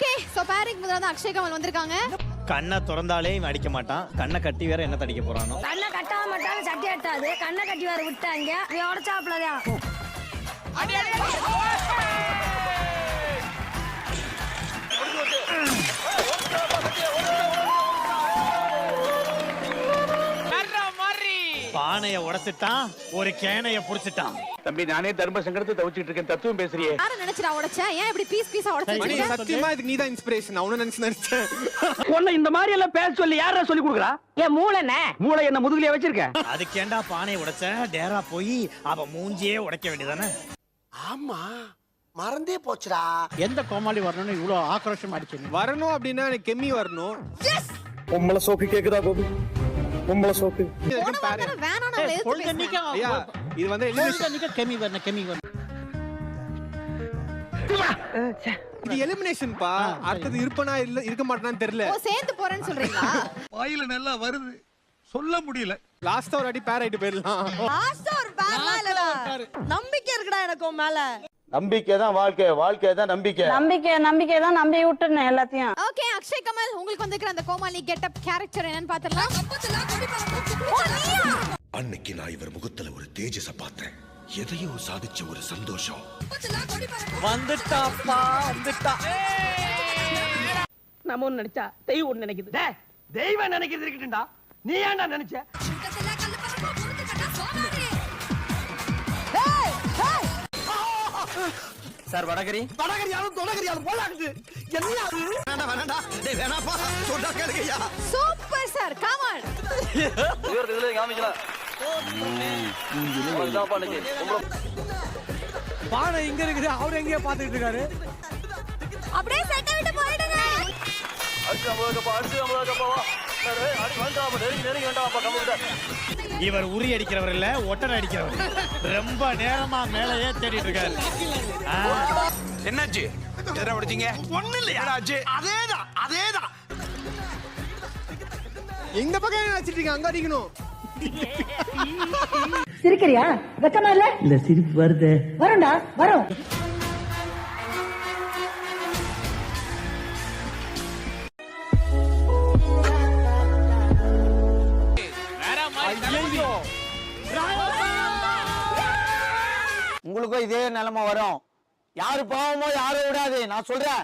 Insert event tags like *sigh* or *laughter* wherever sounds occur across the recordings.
Okay so bearing முதல்ல வந்து அக்ஷய் கமல் வந்திருக்காங்க. கண்ணை திறந்தாலே இவன் அடிக்க மாட்டான். கண்ணை கட்டி வேற என்ன தடிக்க போறானோ. கண்ணை கட்டாம மாட்டாலும் சட்டி எட்டாது கண்ணை கட்டி வேற விட்டாங்க. நீ உடச்சாப்லதான் பானைய உடைச்சிட்டான் ஒரு கேனைய புடிச்சிட்டான். தம்பி நானே தர்ம சங்கடத்தை தவிச்சிட்டு இருக்கேன் தத்துவம் பேசுறியே. யார நினைச்சிரா உடைச்சேன்? ஏன் இப்படி பீஸ் பீஸா உடைச்சு மணி வச்சிருக்க? சத்தியமா இதுக்கு நீதான் இன்ஸ்பிரேஷன் அவனும் நினைச்சு நினைச்சேன். உன்னை இந்த மாதிரி எல்லாம் பேச சொல்லி யாரா சொல்லி கொடுக்குறா? என் மூளைண்ணே மூளை என்ன முதுகுலயே வச்சிருக்க? அதுக்கேண்டா பானைய உடைச்ச டேரா போய் அவ மூஞ்சியே உடைக்க வேண்டியதானே? ஆமா மறந்தே போச்சுடா. எந்த கோமாளி வரணும்னு இவ்வளவு ஆக்ரோஷம் அடிச்சீங்க? வரணும் அப்படின்னா எனக்கு கெம்மி வரணும். உம்மளை சோக்கு கேக்குதா கோபி? பேசினேன். ஐயா இது வந்து கெமி வரணும் கெமி வரணும் இது எலிமினேஷன் பா அடுத்தது இருப்பனா இல்ல இருக்க மாட்டான்னு தெரியல. ஓ சேர்ந்து போறேன்னு சொல்றீங்களா? வாயில நல்லா வருது. சொல்ல முடியல. லாஸ்டா ஒரு அடி பேர் ஆயிட்டு போயிடலாம். நம்பிக்கை இருக்குடா எனக்கு மேல. நம்பிக்கை தான் வாழ்க்கை வாழ்க்கை தான் நம்பிக்கை. நம்பிக்கை நம்பிக்கை தான் நம்பி விட்டுருந்தேன் எல்லாத்தையும். ஓகே அக்ஷய் கமல் உங்களுக்கு வந்திருக்கிற அந்த கோமாளி கெட்டப் கேரக்டர் என்னன்னு நீயா அன்னைக்கு நான் இவர் முகத்துல ஒரு தேஜஸ பார்த்தேன். எதையோ சாதிச்ச ஒரு சந்தோஷம். வந்துட்டாப்பா வந்துட்டா. நம்ம ஒண்ணு நினைச்சா தெய்வம் ஒண்ணு நினைக்குது. தெய்வம் நினைக்கிறது இருக்கட்டும்டா நீ ஏன்டா நினைச்ச? சார் வடகரி. வடகரியாலும் தொடகரியாலும் போலாக்குது. என்னையா அது? வேணாம் வேணாம்டா டேய் வேணாப்பா சொன்னா கேளுங்கய்யா. சூப்பர் சார் கமல் பானை இங்க இருக்குது அவர் எங்கேயோ பாத்துக்கிட்டு இருக்காரு. அப்படியே செட்டை விட்டு போயிடுங்க. இவர் உரி அடிக்கிறவர் இல்ல ஒட்டனை அடிக்கிறவர். ரொம்ப நேரமா மேலேயே தேடிட்டு இருக்காரு. என்னாச்சு? எதிர உடைச்சீங்க ஒண்ணு இல்லையா? அதேதான் அதேதான். எங்க பக்கம் என்ன வச்சிட்டு இருக்கீங்க? அங்க அடிக்கணும். சிரிக்கிறியா? வெக்கமா இல்ல? இல்ல சிரிப்பு வருது. வரும்டா வரும். உங்களுக்கும் இதே நிலைமை வரும். யாரு பாவமோ யாரும் விடாது. நான் சொல்றேன்.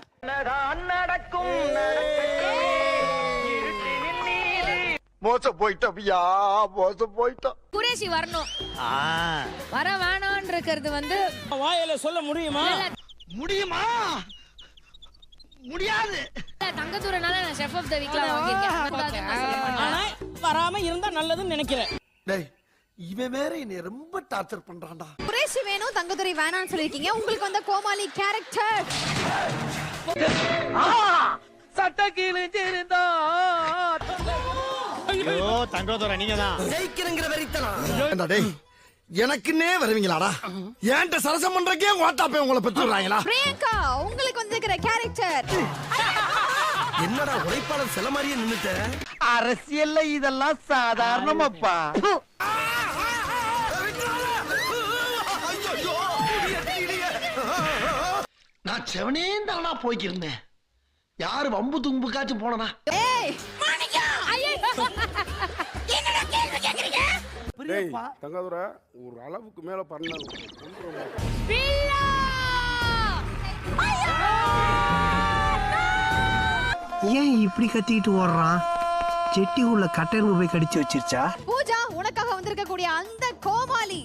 ஐயா மோசம் போயிட்டோம் குரேஷி வரணும். வர வேணான்னு இருக்கிறது வந்து வாயில சொல்ல முடியுமா? முடியுமா? முடியாது. தங்கத்தூரனால நான் ஷெஃப் ஆஃப் த வீக்ல வாங்கியிருக்கேன். ஆனா வராம இருந்தா நல்லதுன்னு நினைக்கிறேன். டேய் இவன் வேற என்னை ரொம்ப டார்ச்சர் பண்றான்டா. குரேஷி வேணும் தங்கதுரை வேணாம்னு சொல்லிருக்கீங்க உங்களுக்கு வந்த கோமாளி கேரக்டர் ஐயோ தங்கோதர நீங்க தான் ஜெயிக்கிறங்கிற வெறித்தனம். டேய் எனக்குன்னே வருவீங்களாடா? ஏன்ட்ட சரசம் பண்றக்கே ஓட்டாப்பே உங்களை பெற்றுறாங்களா பிரியங்கா உங்களுக்கு வந்திருக்கிற கேரக்டர் என்னடா உழைப்பாளர் சில மாதிரியே நின்னுட்ட? அரசியல்ல இதெல்லாம் சாதாரணமாப்பா. நான் செவனே தானா போய்க்கிருந்தேன். யாரு வம்பு தும்புக்காச்சும் போனனா? ஏய்! தங்காதுரை ஒரு அளவுக்கு மேல பண்ண ஏன் இப்படி கத்திக்கிட்டு ஓடுறான்? செட்டி உள்ள கட்டையல் போய் கடிச்சு வச்சிருச்சா? பூஜா உனக்காக வந்திருக்கக்கூடிய அந்த கோமாளி.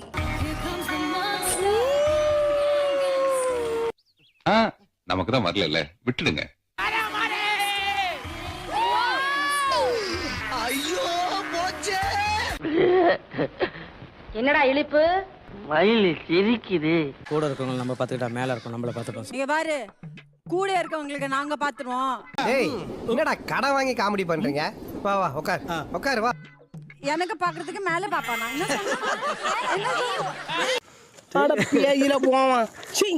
நமக்கு தான் வரல விட்டுடுங்க. ஐயோ போச்சே. என்னடா இழிப்பு? மயில் சிரிக்குது. கூட இருக்கவங்க நம்ம பாத்துக்கிட்டா மேல இருக்கும் நம்மள பாத்துட்டோம் இங்க பாரு கூட இருக்கவங்களுக்கு நாங்க பாத்துருவோம் ஏய் என்னடா கடை வாங்கி காமெடி பண்றீங்க? வா வா உட்கார் உட்கார் வா. எனக்கு பாக்குறதுக்கு மேல பாப்பானா? என்ன பேயில போவான். சீ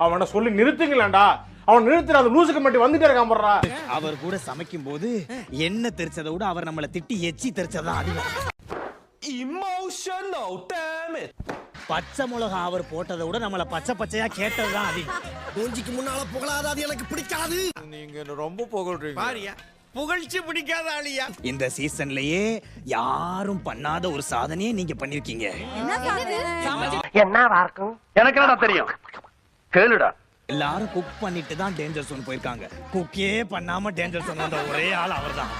அவனை சொல்லி நிறுத்துங்களேன்டா. அவன் நிறுத்துற அந்த லூசுக்கு மட்டும் வந்துட்டே இருக்கான் போடுறா அவர் கூட சமைக்கும் போது என்ன தெரிச்சதை விட அவர் நம்மளை திட்டி எச்சி தெரிச்சதான் அதிகம் பச்சை மிளகா அவர் போட்டதை விட நம்மள பச்சை பச்சையா கேட்டதுதான் அதிகம் மூஞ்சிக்கு முன்னால புகழாத அது எனக்கு பிடிக்காது. புகழ்ச்சி பிடிக்காத ஆளியா? இந்த சீசன்லயே யாரும் பண்ணாத ஒரு சாதனையை நீங்க பண்ணிருக்கீங்க. என்னவா இருக்கும் எனக்கு என்னடா தெரியும்? கேளுடா. எல்லாரும் குக் பண்ணிட்டு தான் டேஞ்சர் சோன் போயிருக்காங்க. குக்கே பண்ணாம டேஞ்சர் சோன் வந்த ஒரே ஆள் அவர்தான்.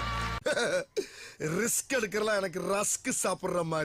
*laughs* ரிஸ்க் எடுக்கிறலாம் எனக்கு ரஸ்க் சாப்பிடுற மாதிரி.